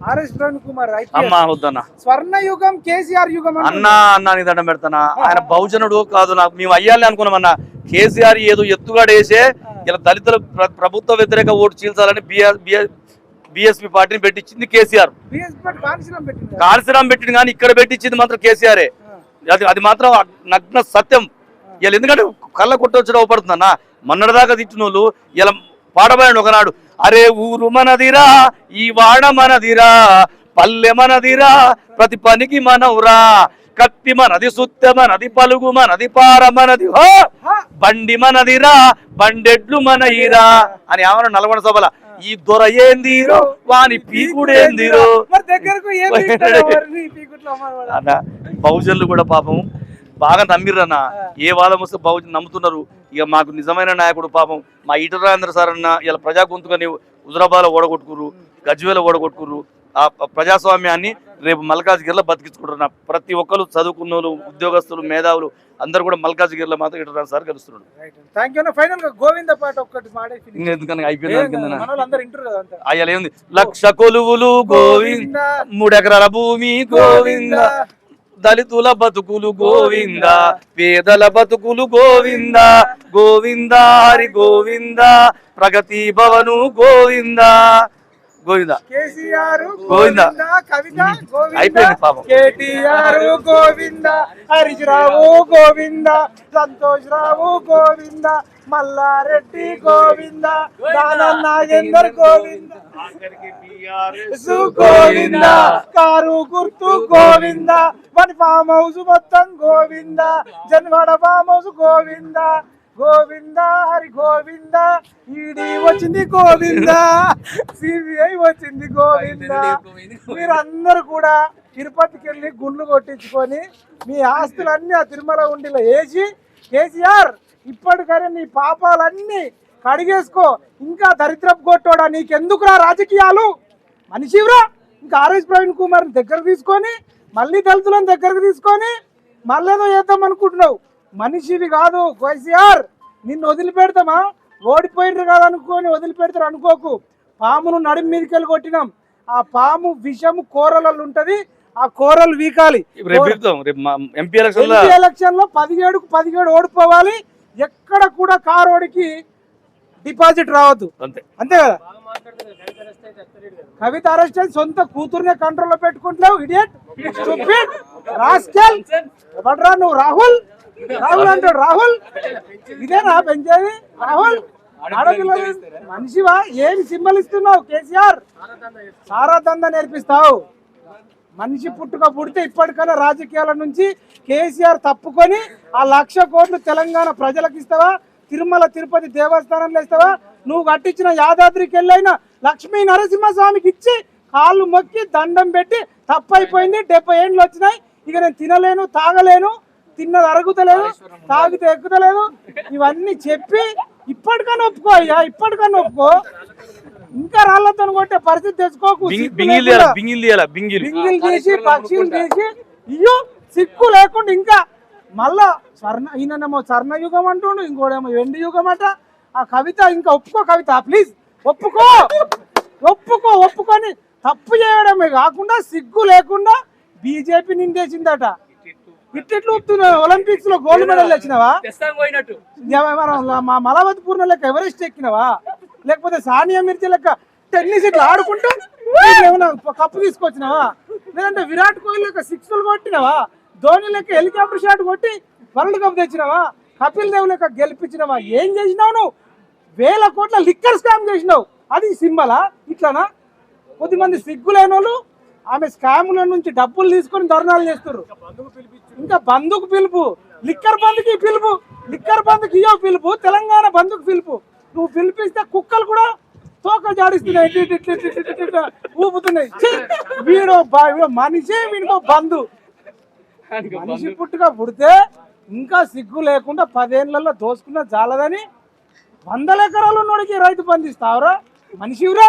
RS Praveen Kumar. అమ్మా వద్దన్న. స్వర్ణ యుగం కేసీఆర్ యుగం. అన్నా అన్నా నీ దండం పెడతానా? ఆయన బహుజనుడు కాదు నాకు మేము అయ్యాలి అనుకున్నాం అన్న కేసీఆర్ ఏదో ఎత్తుగాడు వేసే ఇలా దళితుల ప్ర- ప్రభుత్వ వ్యతిరేక ఓటు చీల్చాలని బిఆర్ బిఎస్పి పార్టీని పెట్టించింది కేసీఆర్. పెట్టింది. కాళేశ్వరం పెట్టింది కానీ ఇక్కడ పెట్టించింది మాత్రం కేసీఆరే. అది అది మాత్రం నగ్న సత్యం. ఇలా ఎందుకంటే కళ్ళ కొట్టొచ్చిన అవపడుతుందన్న మొన్నటిదాకా తిట్టిన వాళ్ళు ఇలా పాడబోయాడు ఒకనాడు. అరే ఊరు మనదిరా ఈ వాడ మనదిరా పల్లె మనదిరా ప్రతి పనికి మనవురా. కత్తి మనది సుత్తె మనది పలుగు మనది పార మనది హో! బండి మనదిరా బండెడ్లు మనయిరా అని ఏమన్నా నల్గొండ సభల. ఈ దొర ఏందిరో వాని పీకుడేందిరో? అన్న బహుజనులు కూడా పాపం బాగా నమ్మిర్రన్న. ఏ వాదం వస్తే బహుజన్ నమ్ముతున్నారు. ఇక మాకు నిజమైన నాయకుడు పాపం మా ఈట రాజేంద్ర సార్ అన్న ఇలా ప్రజా గొంతుకని హుజరాబాద్ ఓడగొట్టుకుర్రు గజ్వేల ఓడగొట్టుకుర్రు. ఆ ప్రజాస్వామ్యాన్ని రేపు మల్కాజ్గిరిలో బతికించుకుంటున్నారు ప్రతి ఒక్కరు చదువుకున్న ఉద్యోగస్తులు మేధావులు అందరు కూడా మల్కాజ్గిరిలో మాత్రం రాజేంద్ర సార్ కలుస్తున్నాడు థ్యాంక్ యూ ఫైనల్గా గోవింద పాట ఒక్కటి మాడే finish. ఇంకా ఎందుకని అయిపోయింది ఏం మన వాళ్ళు అందరు ఇంటారు కదా అంతా. అయ్యాలి ఏముంది? లక్ష కొలువులు గోవింద మూడెకరాల భూమి గోవింద. దళితుల బతుకులు గోవింద పేదల బతుకులు గోవింద గోవింద హరి గోవింద ప్రగతి భవను గోవింద. గోవింద. కేసీఆర్ గోవింద. కవిత గోవింద. అయిపోయింది పాపం. కేటీఆర్ గోవింద. హరీష్ రావు గోవింద. సంతోష్ రావు గోవింద. మల్లారెడ్డి గోవింద. దానం నాగేందర్ గోవింద. సు గోవింద. కారు గుర్తు గోవింద. మన ఫామ్ హౌస్ మొత్తం Govinda. Janwada farm house Govinda. Govinda Hari Govinda ED వచ్చింది గోవింద సిబిఐ వచ్చింది గోవింద. మీరందరూ కూడా తిరుపతికి వెళ్ళి గుండ్లు కొట్టించుకొని మీ ఆస్తులన్నీ ఆ తిరుమల ఉండిలో వేసి కేసీఆర్ ఇప్పటికైనా నీ పాపాలన్నీ కడిగేసుకో. ఇంకా దరిద్రపు కొట్టోడా నీకెందుకురా రాజకీయాలు? మనిషివరా ఇంకా ఆర్ఎస్ ప్రవీణ్ కుమార్ దగ్గర తీసుకొని మళ్ళీ దళితులను దగ్గరకు తీసుకొని మళ్ళేదో చేద్దాం అనుకుంటున్నావు. మనిషివి కాదు కేసీఆర్! నిన్ను వదిలిపెడతామా? ఓడిపోయినరు కాదు అనుకొని వదిలిపెడతారు అనుకోకు. పామును నడుము మీదకి వెళ్ళి కొట్టినాం. ఆ పాము విషము కూరలలో ఉంటది ఆ కూరలు వీకాలి. ఎంపీ ఎలక్షన్లో పదిహేడుకు పదిహేడు ఓడిపోవాలి ఎక్కడ కూడా కారోడికి డిపాజిట్ రావద్దు. అంతే. అంతే కదా? కవిత అరెస్ట్ అయితే సొంత కూతురునే కంట్రోల్లో పెట్టుకుంటున్నావు ఇడియట్! రాస్కెల్. ఎవడ్రా నువ్వు? రాహుల్? రాహుల్ అంటాడు రాహుల్. ఇదేనా పెంచేది? రాహుల్. మనిషివా? ఏం సింబల్ ఇస్తున్నావు కేసీఆర్? సారా దంద నేర్పిస్తావు? మనిషి పుట్టుక పుడితే ఇప్పటికైనా రాజకీయాల నుంచి కేసీఆర్ తప్పుకొని ఆ లక్ష కోట్లు తెలంగాణ ప్రజలకు ఇస్తావా? తిరుమల తిరుపతి దేవస్థానంలో ఇస్తావా? నువ్వు కట్టించిన యాదాద్రికి వెళ్ళైనా లక్ష్మీ నరసింహస్వామికి ఇచ్చి కాళ్ళు మొక్కి దండం పెట్టి తప్పైపోయింది. డెబ్బై ఏండ్లు వచ్చినాయి. ఇక నేను తినలేను తాగలేను తిన్నది అరుగుతలేదు తాగితే ఎక్కుతలేదు. ఇవన్నీ చెప్పి ఇప్పటికైనా ఒప్పుకో అయ్యా ఇప్పటికైనా ఒప్పుకో. ఇంకా రాళ్ళతో కొట్టే పరిస్థితి తెచ్చుకోకు. బింగిల్ తీసి పక్షులు తీసి ఇయ్యో సిక్కు లేకుండా ఇంకా. మళ్ళా స్వర్ణ ఈయనేమో స్వర్ణ యుగం అంటుండు ఇంకోడేమో వెండి యుగం అట. ఆ కవిత ఇంకా ఒప్పుకో కవిత ప్లీజ్. ఒప్పుకో. ఒప్పుకో ఒప్పుకొని తప్పు చేయడమే కాకుండా సిగ్గు లేకుండా బీజేపీ నిందేసిందట. ఇట్టిట్లు ఒప్పుతున్నావు ఒలింపిక్స్లో గోల్డ్ మెడల్ ఏమైనా మా మలవతి పూర్ణ లెక్క ఎవరెస్ట్ ఎక్కినవా? లేకపోతే సానియా మిర్చి లెక్క టెన్నిస్ ఇట్లా ఆడుకుంటూ ఏమైనా కప్పు తీసుకొచ్చినావా? లేదంటే విరాట్ కోహ్లీ లెక్క సిక్స్లు కొట్టినవా? ధోని లెక్క హెలికాప్టర్ షాట్ కొట్టి వరల్డ్ కప్ తెచ్చినావా? కపిల్ దేవ్ లెక్క గెలిపించినవా? ఏం చేసినావు నువ్వు? వేల కోట్ల లిక్కర్ స్కామ్ చేసినావు. అది సింబలా? ఇట్లానా? కొద్దిమంది సిగ్గులేని వాళ్ళు ఆమె స్కాముల నుంచి డబ్బులు తీసుకొని ధర్నాలు చేస్తారు ఇంకా బంధుకు పిలుపు. లిక్కర్ బంధుకి పిలుపు. లిక్కర్ బంధుకి ఇయ్యో పిలుపు. తెలంగాణ బంధుకు పిలుపు. నువ్వు పిలిపిస్తే కుక్కలు కూడా తోక జాడిస్తున్నాయి. ఊపుతున్నాయి. వీడో మనిషి వీడికో బంధు. మనిషి పుట్టుగా పుడితే ఇంకా సిగ్గు లేకుండా పదేళ్ళలో దోసుకున్న జాలదని వందల ఎకరాలు ఉన్నోడికి రైతు బంధిస్తావురా మనిషివురా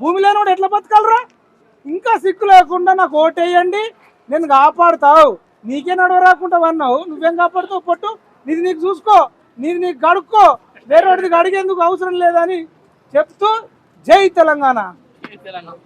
భూమి లేనివాడు ఎట్లా బతకాలరా? ఇంకా సిక్కు లేకుండా నాకు ఓటేయండి నేను కాపాడుతావు. నీకే నడవ రాకుండా అన్నావు నువ్వేం కాపాడుతావు పట్టు? నీది నీకు చూసుకో నీది నీకు గడుక్కో. వేరే వాడిది అడిగేందుకు అవసరం లేదని చెప్తూ జై తెలంగాణ. తెలంగాణ.